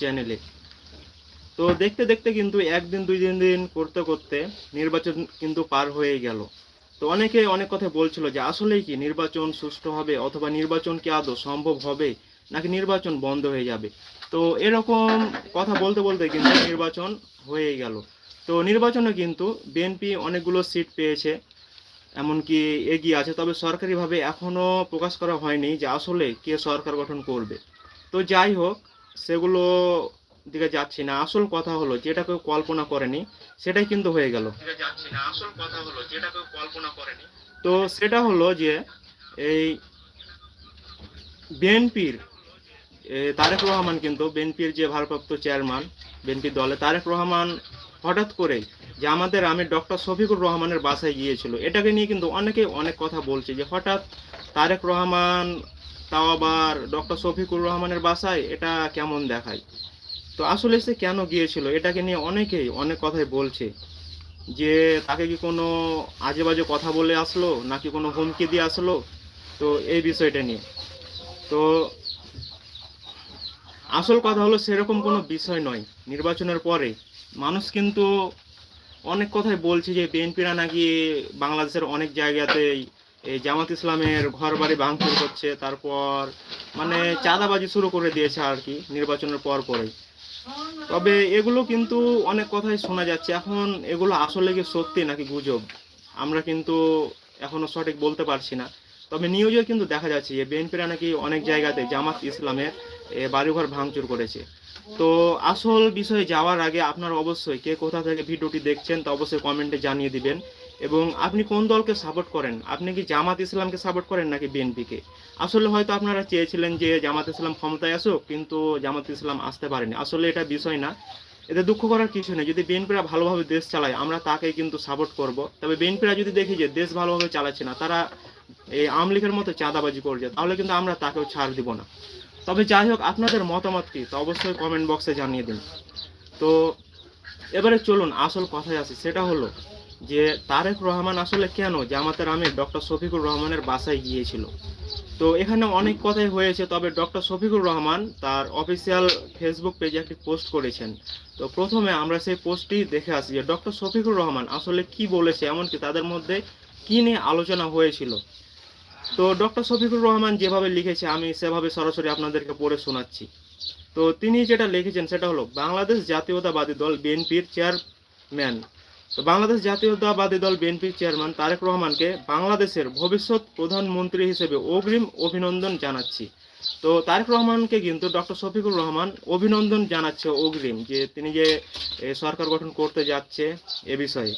চ্যানেলে তো দেখতে দেখতে কিন্তু একদিন দুই দিন দিন করতে করতে নির্বাচন কিন্তু পার হয়ে গেল। তো অনেকে অনেক কথা বলছিল যে, আসলেই কি নির্বাচন সুষ্ঠু হবে অথবা নির্বাচন কি আদৌ সম্ভব হবে? নাকি নির্বাচন বন্ধ হয়ে যাবে? তো এরকম কথা বলতে বলতে কিন্তু নির্বাচন হয়ে গেল। তো নির্বাচনে কিন্তু বিএনপি অনেকগুলো সিট পেয়েছে, এমনকি এগিয়ে আছে। তবে সরকারিভাবে এখনও প্রকাশ করা হয়নি যে, আসলে কে সরকার গঠন করবে? তো যাই হোক সেগুলো দিকে যাচ্ছি না। আসল কথা হলো যেটা কেউ কল্পনা করেনি সেটাই কিন্তু হয়ে গেল। যাচ্ছি না। আসল কথা হলো যেটা কেউ কল্পনা করেনি। তো সেটা হলো যে এই বিএনপির তারেক রহমান কিন্তু বিএনপির যে ভারপ্রাপ্ত চেয়ারম্যান বিএনপি দলে তারেক রহমান হঠাৎ করে যে আমাদের আমি ডক্টর শফিকুর রহমানের বাসায় গিয়েছিল এটাকে নিয়ে কিন্তু অনেকে অনেক কথা বলছে যে হঠাৎ তারেক রহমান তাও আবার ডক্টর শফিকুর রহমানের বাসায় এটা কেমন দেখায়? তো আসলে সে কেন গিয়েছিল? এটাকে নিয়ে অনেকেই অনেক কথাই বলছে। যে তাকে কি কোনো আজে বাজে কথা বলে আসলো? নাকি কোনো হুমকি দিয়ে আসলো? তো এই বিষয়টা নিয়ে। তো আসল কথা হলো সেরকম কোনো বিষয় নয়। নির্বাচনের পরে মানুষ কিন্তু অনেক কথাই বলছে যে বিএনপিরা নাকি বাংলাদেশের অনেক জায়গাতেই এই জামাত ইসলামের ঘর বাড়ি ভাঙচুর করছে, তারপর মানে চাঁদাবাজি শুরু করে দিয়েছে আর কি, নির্বাচনের পর পরেই। তবে এগুলো কিন্তু অনেক কথাই শোনা যাচ্ছে। এখন এগুলো আসলে কি সত্যি নাকি গুজব? আমরা কিন্তু এখনও সঠিক বলতে পারছি না। তবে নিউজে কিন্তু দেখা যাচ্ছে যে বিএনপিরা নাকি অনেক জায়গাতে জামাত ইসলামের বাড়িঘর ভাঙচুর করেছে। তো আসল বিষয়ে যাওয়ার আগে আপনারা অবশ্যই কে কোথা থেকে ভিডিওটি দেখছেন তা অবশ্যই কমেন্টে জানিয়ে দিবেন। এবং আপনি কোন দলকে সাপোর্ট করেন? আপনি কি জামাত ইসলামকে সাপোর্ট করেন নাকি বিএনপিকে? আসলে হয়তো আপনারা চেয়েছিলেন যে জামাত ইসলাম ক্ষমতায় আসুক, কিন্তু জামাত ইসলাম আসতে পারেনি। আসলে এটা বিষয় না। এতে দুঃখ করার কিছু নেই। যদি বিএনপিরা ভালোভাবে দেশ চালায়, আমরা তাকে কিন্তু সাপোর্ট করব। তবে বিএনপিরা যদি দেখি যে দেশ ভালোভাবে চালাচ্ছে না, তারা এই আওয়ামী লীগের মতো চাঁদাবাজি করছে, তাহলে কিন্তু আমরা তাকেও ছাড় দিব না। তবে যাই হোক, আপনাদের মতামত কি? তা অবশ্যই কমেন্ট বক্সে জানিয়ে দিন। তো এবারে চলুন, আসল কথায় আসি। সেটা হলো যে তারেক রহমান আসলে কেন জামাতের আমির ডক্টর শফিকুর রহমানের বাসায় গিয়েছিল? তো এখানে অনেক কথাই হয়েছে, তবে ডক্টর শফিকুর রহমান তার অফিসিয়াল ফেসবুক পেজে একটি পোস্ট করেছেন। তো প্রথমে আমরা সেই পোস্টটি দেখে আসি যে ডক্টর শফিকুর রহমান আসলে কি বলেছে, এমনকি তাদের মধ্যে কি নিয়ে আলোচনা হয়েছিল। তো ডক্টর শফিকুর রহমান যেভাবে লিখেছে, আমি সেভাবে সরাসরি আপনাদেরকে পড়ে শোনাচ্ছি। তো তিনি যেটা লিখেছেন সেটা হলো, বাংলাদেশ জাতীয়তাবাদী দল বিএনপির চেয়ারম্যান তো বাংলাদেশ জাতীয়তাবাদী দল বিএনপির চেয়ারম্যান তারেক রহমানকে বাংলাদেশের ভবিষ্যৎ প্রধানমন্ত্রী হিসেবে অগ্রিম অভিনন্দন জানাচ্ছি। তো তারেক রহমানকে কিন্তু ডক্টর শফিকুর রহমান অভিনন্দন জানাচ্ছে অগ্রিম যে তিনি যে সরকার গঠন করতে যাচ্ছে এ বিষয়ে।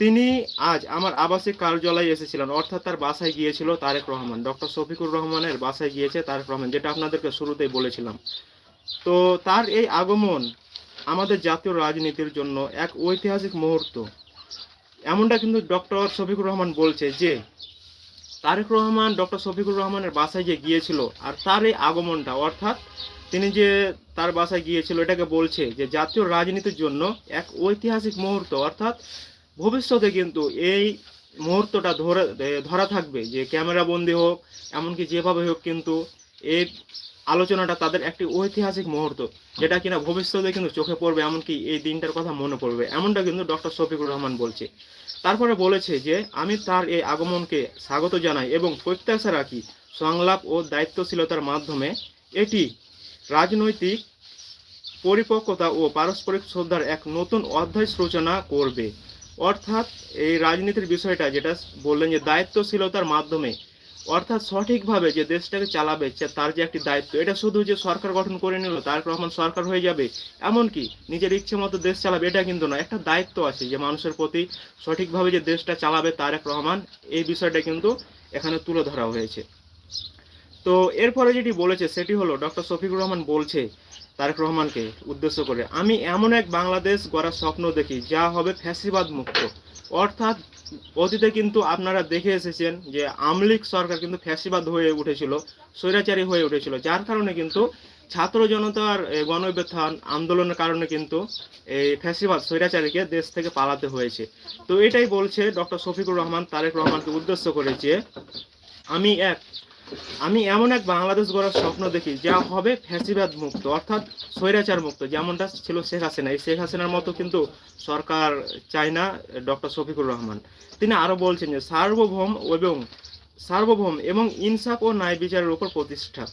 তিনি আজ আমার আবাসিক কার্যালয়ে এসেছিলেন, অর্থাৎ তার বাসায় গিয়েছিল তারেক রহমান। ডক্টর শফিকুর রহমানের বাসায় গিয়েছে তারেক রহমান, যেটা আপনাদেরকে শুরুতেই বলেছিলাম। তো তার এই আগমন আমাদের জাতীয় রাজনীতির জন্য এক ঐতিহাসিক মুহূর্ত। এমনটা কিন্তু ডক্টর শফিকুর রহমান বলছে যে, তারেক রহমান ডক্টর শফিকুর রহমানের বাসায় যে গিয়েছিল আর তার এই আগমনটা, অর্থাৎ তিনি যে তার বাসায় গিয়েছিল, এটাকে বলছে যে, জাতীয় রাজনীতির জন্য এক ঐতিহাসিক মুহূর্ত, অর্থাৎ ভবিষ্যতে কিন্তু এই মুহূর্তটা ধরে ধরা থাকবে যে ক্যামেরা বন্দি হোক, এমনকি যেভাবে হোক কিন্তু এই আলোচনাটা তাদের একটি ঐতিহাসিক মুহূর্ত, যেটা কিনা ভবিষ্যতে কিন্তু চোখে পড়বে, এমনকি এই দিনটার কথা মনে পড়বে। এমনটা কিন্তু ডক্টর শফিকুর রহমান বলছে। তারপরে বলেছে যে, আমি তার এই আগমনকে স্বাগত জানাই এবং প্রত্যাশা রাখি সংলাপ ও দায়িত্বশীলতার মাধ্যমে। এটি রাজনৈতিক পরিপক্কতা ও পারস্পরিক শ্রদ্ধার এক নতুন অধ্যায় সূচনা করবে। অর্থাৎ এই রাজনীতির বিষয়টা যেটা বললেন যে, দায়িত্বশীলতার মাধ্যমে অর্থাৎ সঠিকভাবে যে দেশটাকে চালাবে তার যে একটি দায়িত্ব, এটা শুধু যে সরকার গঠন করে নিল, তার রহমান সরকার হয়ে যাবে, এমনকি নিজের ইচ্ছে মতো দেশ চালাবে, এটা কিন্তু না একটা দায়িত্ব আছে যে মানুষের প্রতি সঠিকভাবে যে দেশটা চালাবে তারেক রহমান, এই বিষয়টা কিন্তু এখানে তুলে ধরা হয়েছে। তো এরপরে যেটি বলেছে, সেটি হলো ডক্টর শফিকুর রহমান বলছে, তারেক রহমানকে উদ্দেশ্য করে, আমি এমন এক বাংলাদেশ গড়ার স্বপ্ন দেখি, যা হবে ফ্যাসিবাদ মুক্ত অর্থাৎ অতীতে কিন্তু আপনারা দেখে এসেছেন যে আমলিক সরকার কিন্তু ফ্যাসিবাদ হয়ে উঠেছিল, স্বৈরাচারী হয়ে উঠেছিল, যার কারণে কিন্তু ছাত্র জনতার গণব্যথান আন্দোলনের কারণে কিন্তু এই ফ্যাসিবাদ, স্বৈরাচারীকে দেশ থেকে পালাতে হয়েছে। তো এটাই বলছে ডক্টর শফিকুর রহমান, তারেক রহমানকে উদ্দেশ্য করেছে আমি এক আমি এমন এক বাংলাদেশ গড়ার স্বপ্ন দেখি, যা হবে ফ্যাসিবাদ মুক্ত, অর্থাৎ স্বৈরাচার মুক্ত, যেমনটা ছিল শেখ হাসিনা। এই শেখ হাসিনার মতো কিন্তু সরকার চায় না ডক্টর শফিকুর রহমান। তিনি আরও বলছেন যে, সার্বভৌম এবং সার্বভৌম এবং ইনসাফ ও ন্যায় বিচারের উপর প্রতিষ্ঠা।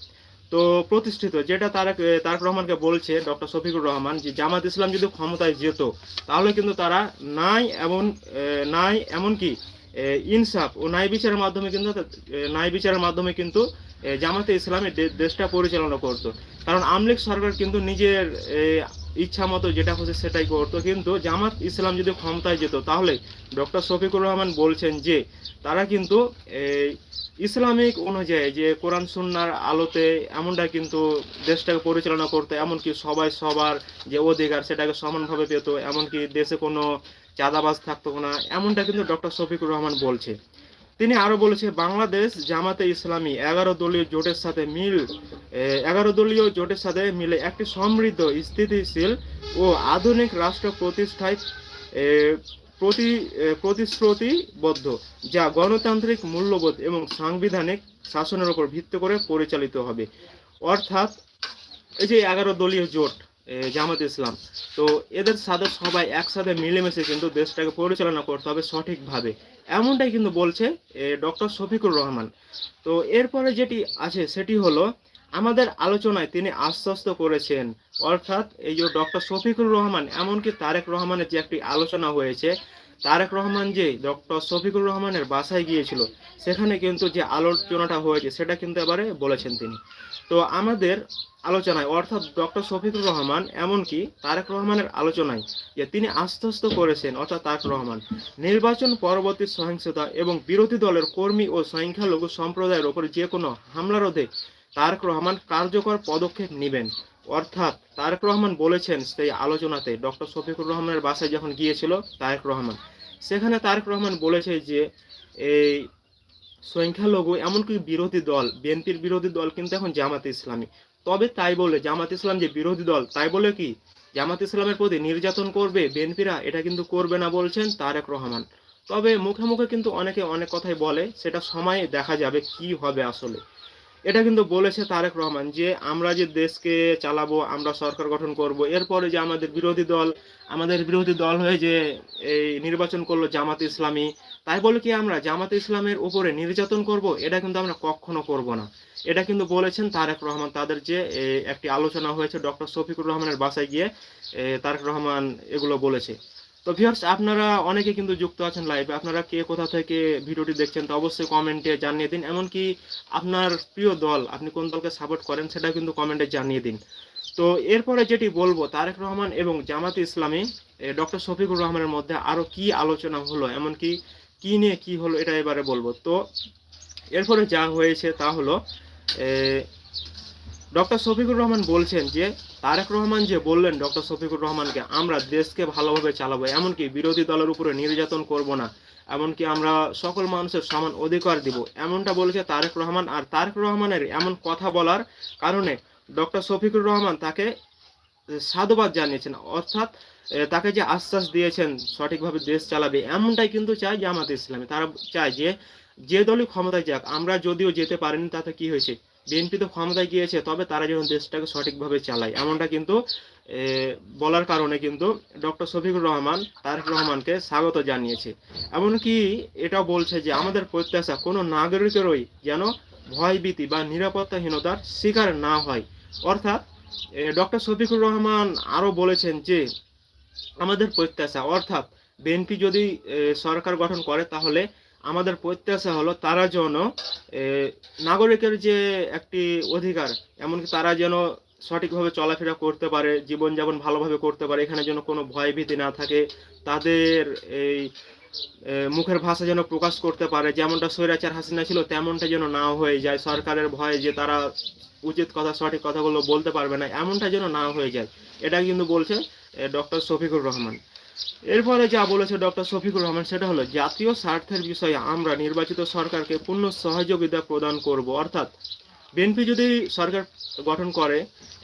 তো প্রতিষ্ঠিত, যেটা তারেক তারেক রহমানকে বলছে ডক্টর শফিকুর রহমান যে, জামাত ইসলাম যদি ক্ষমতায় যেত, তাহলে কিন্তু তারা নাই এমন নাই এমনকি ইনসাফ ও ন্যায় বিচারের মাধ্যমে কিন্তু ন্যায় বিচারের মাধ্যমে কিন্তু জামাতে ইসলামী দেশটা পরিচালনা করতো। কারণ আমলিক সরকার কিন্তু নিজের ইচ্ছা মতো যেটা হচ্ছে সেটাই করতো। কিন্তু জামাত ইসলাম যদি ক্ষমতায় যেত, তাহলে ডক্টর শফিকুর রহমান বলছেন যে, তারা কিন্তু ইসলামিক অনুযায়ী যে কোরআন সুন্নার আলোতে এমনটা কিন্তু দেশটাকে পরিচালনা করতো, এমনকি সবাই সবার যে অধিকার সেটাকে সমানভাবে পেত, এমনকি দেশে কোনো চাঁদাবাজ থাকতো না এমনটা কিন্তু ডক্টর শফিকুর রহমান বলছে। তিনি আরও বলেছে, বাংলাদেশ জামাতে ইসলামী এগারো দলীয় জোটের সাথে মিল এগারো দলীয় জোটের সাথে মিলে একটি সমৃদ্ধ, স্থিতিশীল ও আধুনিক রাষ্ট্র প্রতিষ্ঠায় প্রতি প্রতিশ্রুতিবদ্ধ, যা গণতান্ত্রিক মূল্যবোধ এবং সাংবিধানিক শাসনের উপর ভিত্তি করে পরিচালিত হবে। অর্থাৎ এই যে এগারো দলীয় জোট জামাত ইসলাম। তো এদের সাথে সবাই একসাথে মিলেমিশে কিন্তু দেশটাকে পরিচালনা করতে হবে সঠিকভাবে। এমনটাই কিন্তু বলছে ডক্টর শফিকুর রহমান। তো এরপরে যেটি আছে সেটি হলো, আমাদের আলোচনায় তিনি আশ্বস্ত করেছেন, অর্থাৎ এই যে ডক্টর শফিকুর রহমান, এমনকি তারেক রহমানের যে একটি আলোচনা হয়েছে তারেক রহমান যে ডক্টর শফিকুর রহমানের বাসায় গিয়েছিল, সেখানে কিন্তু যে আলোচনাটা হয়েছে, সেটা কিন্তু এবারে বলেছেন তিনি। তো আমাদের আলোচনায়, অর্থাৎ ডক্টর শফিকুর রহমান এমনকি তারেক রহমানের আলোচনায় যে তিনি আশ্বস্ত করেছেন, অর্থাৎ তারেক রহমান, নির্বাচন পরবর্তী সহিংসতা এবং বিরোধী দলের কর্মী ও সংখ্যালঘু সম্প্রদায়ের ওপর যে কোনো হামলা রোধে তারেক রহমান কার্যকর পদক্ষেপ নেবেন। অর্থাৎ তারেক রহমান বলেছেন সেই আলোচনাতে ডক্টর শফিকুর রহমানের বাসায় যখন গিয়েছিল তারেক রহমান, সেখানে তারেক রহমান বলেছে যে এই সংখ্যালঘু এমনকি বিরোধী দল, বিএনপির বিরোধী দল কিন্তু এখন জামাতে ইসলামী। তবে তাই বলে জামাত ইসলাম যে বিরোধী দল, তাই বলে কি? জামাত ইসলামের প্রতি নির্যাতন করবে বিএনপিরা, এটা কিন্তু করবে না বলছেন তারেক রহমান। তবে মুখে মুখে কিন্তু অনেকে অনেক কথাই বলে, সেটা সময়ে দেখা যাবে কি হবে আসলে। এটা কিন্তু বলেছে তারেক রহমান যে আমরা যে দেশকে চালাবো, আমরা সরকার গঠন করব, এরপরে যে আমাদের বিরোধী দল, আমাদের বিরোধী দল হয়ে যে এই নির্বাচন করল জামাত ইসলামী, তাই বলে কি আমরা জামাত ইসলামের উপরে নির্যাতন করব? এটা কিন্তু আমরা কখনো করব না। এটা কিন্তু বলেছেন তারেক রহমান, তাদের যে একটি আলোচনা হয়েছে ডক্টর শফিকুর রহমানের বাসায় গিয়ে তারেক রহমান এগুলো বলেছে। তো ভিউয়ার্স আপনারা অনেকে কিন্তু যুক্ত আছেন লাইভে আপনারা কে কোথা থেকে ভিডিওটি দেখছেন তো অবশ্যই কমেন্টে জানিয়ে দিন। এমনকি আপনার প্রিয় দল, আপনি কোন দলকে সাপোর্ট করেন সেটা কিন্তু কমেন্টে জানিয়ে দিন। তো এরপরে যেটি বলব, তারেক রহমান এবং জামাতে ইসলামী ডক্টর শফিকুর রহমানের মধ্যে আরও কি আলোচনা হলো, এমনকি কি নিয়ে কি হলো, এটা এবারে বলব। তো এরপরে যা হয়েছে তা হলো ডক্টর শফিকুর রহমান বলছেন যে, তারেক রহমান যে বললেন, ডক্টর শফিকুর রহমানকে আমরা দেশকে ভালোভাবে চালাবো, এমনকি বিরোধী দলের উপরে নির্যাতন করব না, এমনকি আমরা সকল মানুষের সমান অধিকার দিব। এমনটা বলেছে তারেক রহমান, আর তারেক রহমানের এমন কথা বলার কারণে ডক্টর শফিকুর রহমান তাকে সাধুবাদ জানিয়েছেন, অর্থাৎ তাকে যে আশ্বাস দিয়েছেন, সঠিকভাবে দেশ চালাবে, এমনটাই কিন্তু চায় জামাত ইসলামী। তারা চায় যে যে দলই ক্ষমতায় যাক, আমরা যদিও যেতে পারিনি, তাতে কি হয়েছে? বিএনপি তো ক্ষমতায় গিয়েছে, তবে তারা যেন দেশটাকে সঠিকভাবে চালায়। এমনটা কিন্তু বলার কারণে কিন্তু ডক্টর শফিকুর রহমান, তারেক রহমানকে স্বাগত জানিয়েছে। এমনকি এটাও বলছে যে, আমাদের প্রত্যাশা কোনো নাগরিকেরই যেন ভয়ভীতি বা নিরাপত্তাহীনতার শিকার না হয়। অর্থাৎ ডক্টর শফিকুর রহমান আরও বলেছেন যে, আমাদের প্রত্যাশা, অর্থাৎ, বিএনপি যদি সরকার গঠন করে তাহলে আমাদের প্রত্যাশা হলো তারা যেন নাগরিকের যে একটি অধিকার, এমনকি তারা যেন সঠিকভাবে চলাফেরা করতে পারে, জীবনযাপন ভালোভাবে করতে পারে, এখানে যেন কোনো ভয়ভীতি না থাকে, তাদের এই মুখের ভাষা যেন প্রকাশ করতে পারে, যেমনটা স্বৈরাচার হাসিনা ছিল, তেমনটা যেন না হয়ে যায়, সরকারের ভয়ে যে তারা উচিত কথা, সঠিক কথাগুলো বলতে পারবে না, এমনটা যেন না হয়ে যায়, এটা কিন্তু বলছে ডক্টর শফিকুর রহমান। এরপরে যা বলেছে ডক্টর শফিকুর রহমান সেটা হলো, জাতীয় স্বার্থের বিষয়ে আমরা নির্বাচিত সরকারকে পূর্ণ সহযোগিতা প্রদান করব। অর্থাৎ বিএনপি যদি সরকার গঠন করে,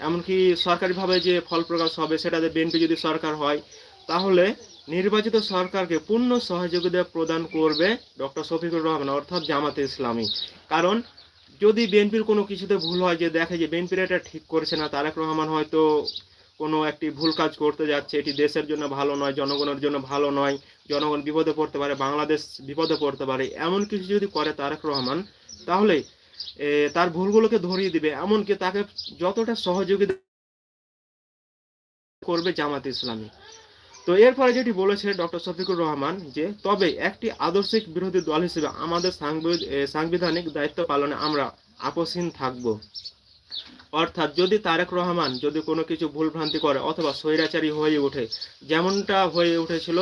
এমনকি সরকারিভাবে যে ফল প্রকাশ হবে সেটাতে বিএনপি যদি সরকার হয়, তাহলে নির্বাচিত সরকারকে পূর্ণ সহযোগিতা প্রদান করবে ডক্টর শফিকুর রহমান, অর্থাৎ জামাতে ইসলামী। কারণ যদি বিএনপির কোনো কিছুতে ভুল হয়, যে দেখে যে বিএনপির এটা ঠিক করছে না, তারেক রহমান হয়তো কোনো একটি ভুল কাজ করতে যাচ্ছে, এটি দেশের জন্য ভালো নয়, জনগণের জন্য ভালো নয়, জনগণ বিপদে পড়তে পারে, বাংলাদেশ বিপদে পড়তে পারে, এমন কিছু যদি করে তারেক রহমান, তাহলে তার ভুলগুলোকে ধরিয়ে দিবে, এমনকি তাকে যতটা সহযোগিতা করবে জামাত ইসলামী। তো এরপরে যেটি বলেছে ডক্টর শফিকুর রহমান যে, তবে একটি আদর্শিক বিরোধী দল হিসেবে আমাদের সাংবিধ- সাংবিধানিক দায়িত্ব পালনে আমরা আপোষহীন থাকব। অর্থাৎ যদি তারেক রহমান যদি কোনো কিছু ভুলভ্রান্তি করে অথবা স্বৈরাচারী হয়ে ওঠে, যেমনটা হয়ে উঠেছিল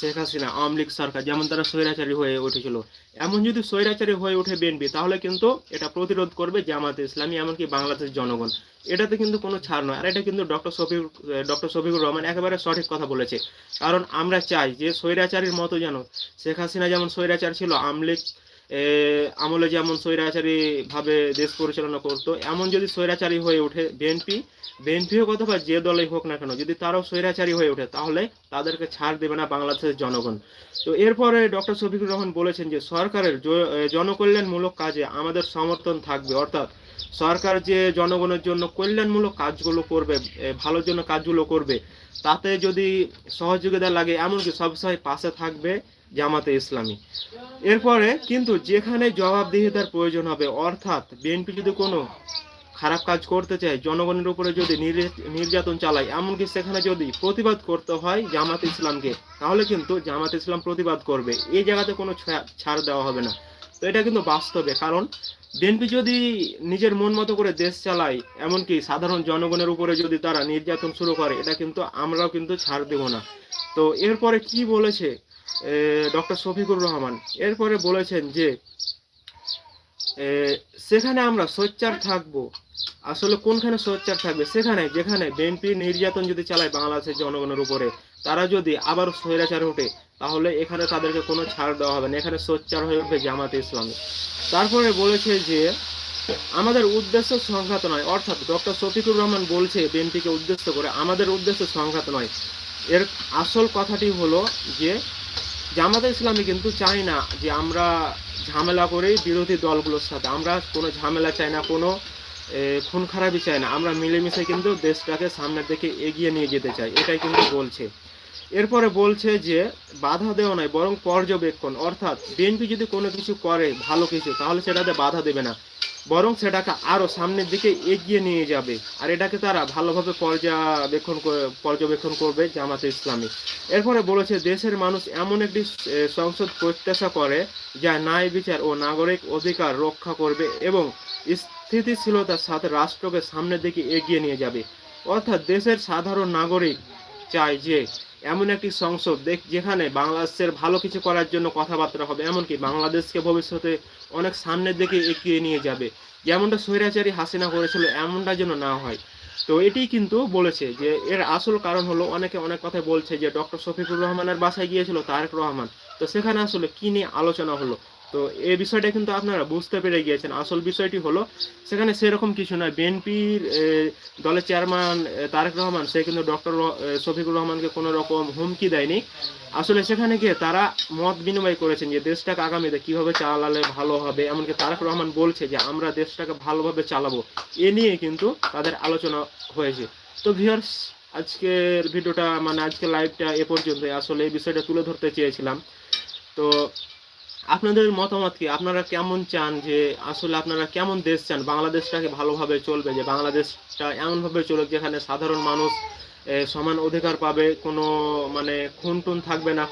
শেখ হাসিনা, আওয়ামী লীগ সরকার, যেমন তারা স্বৈরাচারী হয়ে উঠেছিল। এমন যদি স্বৈরাচারী হয়ে ওঠে বিএনপি, তাহলে কিন্তু এটা প্রতিরোধ করবে জামাতে ইসলামী, এমনকি বাংলাদেশ জনগণ। এটাতে কিন্তু কোনো ছাড় নয়। আর এটা কিন্তু ডক্টর শফিক ডক্টর শফিকুর রহমান একেবারে সঠিক কথা বলেছে। কারণ আমরা চাই যে স্বৈরাচারীর মতো যেন শেখ হাসিনা যেমন স্বৈরাচার ছিল আমলিক আমলে যেমন স্বৈরাচারী ভাবে দেশ পরিচালনা করতো, এমন যদি স্বৈরাচারী হয়ে ওঠে বিএনপি বিএনপি হোক অথবা যে দলেই হোক না কেন, যদি তারাও স্বৈরাচারী হয়ে ওঠে, তাহলে তাদেরকে ছাড় দেবে না বাংলাদেশের জনগণ। তো এরপরে ডক্টর শফিকুর রহমান বলেছেন যে, সরকারের জনকল্যাণমূলক কাজে আমাদের সমর্থন থাকবে, অর্থাৎ সরকার যে জনগণের জন্য কল্যাণমূলক কাজগুলো করবে ভালোর জন্য কাজগুলো করবে, তাতে যদি সহযোগিতা লাগে, এমনকি সবসময় পাশে থাকবে জামাতে ইসলামী। এরপরে কিন্তু যেখানে জবাবদিহিতার প্রয়োজন হবে, অর্থাৎ বিএনপি যদি কোনো খারাপ কাজ করতে চায়, জনগণের উপরে যদি নির্যাত- নির্যাতন চালায়, এমনকি সেখানে যদি প্রতিবাদ করতে হয় জামাত ইসলামকে, তাহলে কিন্তু জামাত ইসলাম প্রতিবাদ করবে। এই জায়গাতে কোনো ছাড় দেওয়া হবে না। তো এটা কিন্তু বাস্তবে, কারণ বিএনপি যদি নিজের মন মতো করে দেশ চালায়, এমনকি সাধারণ জনগণের উপরে যদি তারা নির্যাতন শুরু করে, এটা কিন্তু আমরাও কিন্তু ছাড় দেব না। তো এরপরে কি বলেছে? ডক্টর শফিকুর রহমান, এরপরে বলেছেন যে সেখানে আমরা সোচ্চার থাকব। আসলে কোনখানে সোচ্চার থাকবে? সেখানে, যেখানে বিএনপি নির্যাতন যদি চালায় বাংলাদেশের জনগণের উপরে, তারা যদি আবার স্বৈরাচার ওঠে, তাহলে এখানে তাদেরকে কোনো ছাড় দেওয়া হবে না। এখানে সোচ্চার হয়ে উঠবে জামাতে ইসলামী। তারপরে বলেছে যে, আমাদের উদ্দেশ্য সংঘাত নয়, অর্থাৎ ডক্টর শফিকুর রহমান বলছে বিএনপিকে উদ্দেশ্য করে, আমাদের উদ্দেশ্য সংঘাত নয়। এর আসল কথাটি হলো যে জামাতে ইসলামী কিন্তু চাই না যে আমরা ঝামেলা করি বিরোধী দলগুলোর সাথে, আমরা কোনো ঝামেলা চাই না, কোনো খুন খারাপই চাই না, আমরা মিলেমিশে কিন্তু দেশটাকে সামনের দিকে এগিয়ে নিয়ে যেতে চাই, এটাই কিন্তু বলছে। এরপরে বলছে যে বাধা দেওয়া নয়, বরং পর্যবেক্ষণ, অর্থাৎ বিএনপি যদি কোনো কিছু করে, ভালো কিছু, তাহলে সেটাতে বাধা দেবে না। বরং সেটাকে আরও সামনের দিকে এগিয়ে নিয়ে যাবে। আর এটাকে তারা ভালোভাবে পর্যবেক্ষণ পর্যবেক্ষণ করবে জামাতে ইসলামী। এরপরে বলেছে, দেশের মানুষ এমন একটি সংসদ প্রত্যাশা করে, যা ন্যায় বিচার ও নাগরিক অধিকার রক্ষা করবে এবং স্থিতিশীলতার সাথে রাষ্ট্রকে সামনের দিকে এগিয়ে নিয়ে যাবে। অর্থাৎ দেশের সাধারণ নাগরিক চায় যে, এমন একটি সংসদ দেখ, যেখানে বাংলাদেশের ভালো কিছু করার জন্য কথাবার্তা হবে। এমনকি বাংলাদেশকে ভবিষ্যতে অনেক সামনের দিকে এগিয়ে নিয়ে যাবে। যেমনটা স্বৈরাচারী হাসিনা করেছিল, এমনটা যেন না হয়। তো এটি কিন্তু বলেছে যে, এর আসল কারণ হলো, অনেকে অনেক কথা বলছে যে, ডক্টর শফিকুর রহমানের বাসায় গিয়েছিল তারেক রহমান। তো সেখানে আসলে কী নিয়ে আলোচনা হলো? তো এই বিষয়টা কিন্তু আপনারা বুঝতে পেরে গিয়েছেন। আসল বিষয়টি হলো, সেখানে সেরকম কিছু নয়। বিএনপির দলের চেয়ারম্যান তারেক রহমান, সে কিন্তু ডক্টর শফিকুর রহমানকে কোনো রকম হুমকি দেয়নি। আসলে সেখানে গিয়ে তারা মত বিনিময় করেছেন যে, দেশটাকে আগামীতে কীভাবে চালালে ভালো হবে? এমনকি তারেক রহমান বলছে যে, আমরা দেশটাকে ভালোভাবে চালাবো। এ নিয়ে কিন্তু তাদের আলোচনা হয়েছে। তো ভিউয়ার্স আজকের ভিডিওটা মানে আজকের লাইভটা এ পর্যন্ত আসলে এই বিষয়টা তুলে ধরতে চেয়েছিলাম। তো আপনাদের মতামত কি? আপনারা কেমন চান যে আসলে আপনারা কেমন দেশ চান? বাংলাদেশটাকে ভালোভাবে চলবে যে বাংলাদেশটা এমনভাবে চলুক যেখানে সাধারণ মানুষ সমান অধিকার পাবে, কোনো মানে খুন টুন থাকবে না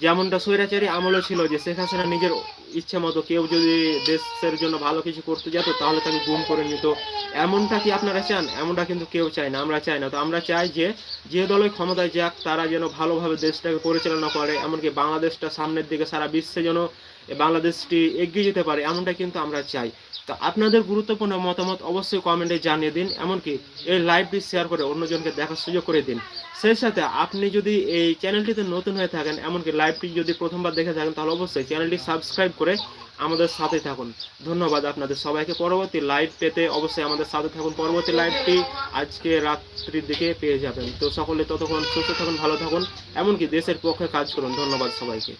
যেমনটা স্বৈরাচারী আমলে ছিল যে শেখ হাসিনা নিজের ইচ্ছে মতো কেউ যদি দেশের জন্য ভালো কিছু করতে যেত, তাহলে তাকে গুম করে নিত। এমনটা কি আপনারা চান? এমনটা কিন্তু কেউ চায় না, আমরা চাই না। তো আমরা চাই যে যে দলের ক্ষমতায় যাক, তারা যেন ভালোভাবে দেশটাকে পরিচালনা করে, এমনকি বাংলাদেশটা সামনের দিকে সারা বিশ্বে যেন বাংলাদেশটি এগিয়ে যেতে পারে, এমনটা কিন্তু আমরা চাই। তো আপনাদের গুরুত্বপূর্ণ মতামত অবশ্যই কমেন্টে জানিয়ে দিন, এমনকি এই লাইভটি শেয়ার করে অন্যজনকে দেখার সুযোগ করে দিন। সেই সাথে আপনি যদি এই চ্যানেলটিতে নতুন হয়ে থাকেন, এমনকি লাইভটি যদি প্রথমবার দেখে থাকেন, তাহলে অবশ্যই চ্যানেলটি সাবস্ক্রাইব করে আমাদের সাথে থাকুন। ধন্যবাদ আপনাদের সবাইকে। পরবর্তী লাইভ পেতে অবশ্যই আমাদের সাথে থাকুন। পরবর্তী লাইভটি আজকে রাত্রির দিকে পেয়ে যাবেন। তো সকলে ততক্ষণ সুস্থ থাকুন, ভালো থাকুন, এমনকি দেশের পক্ষে কাজ করুন। ধন্যবাদ সবাইকে।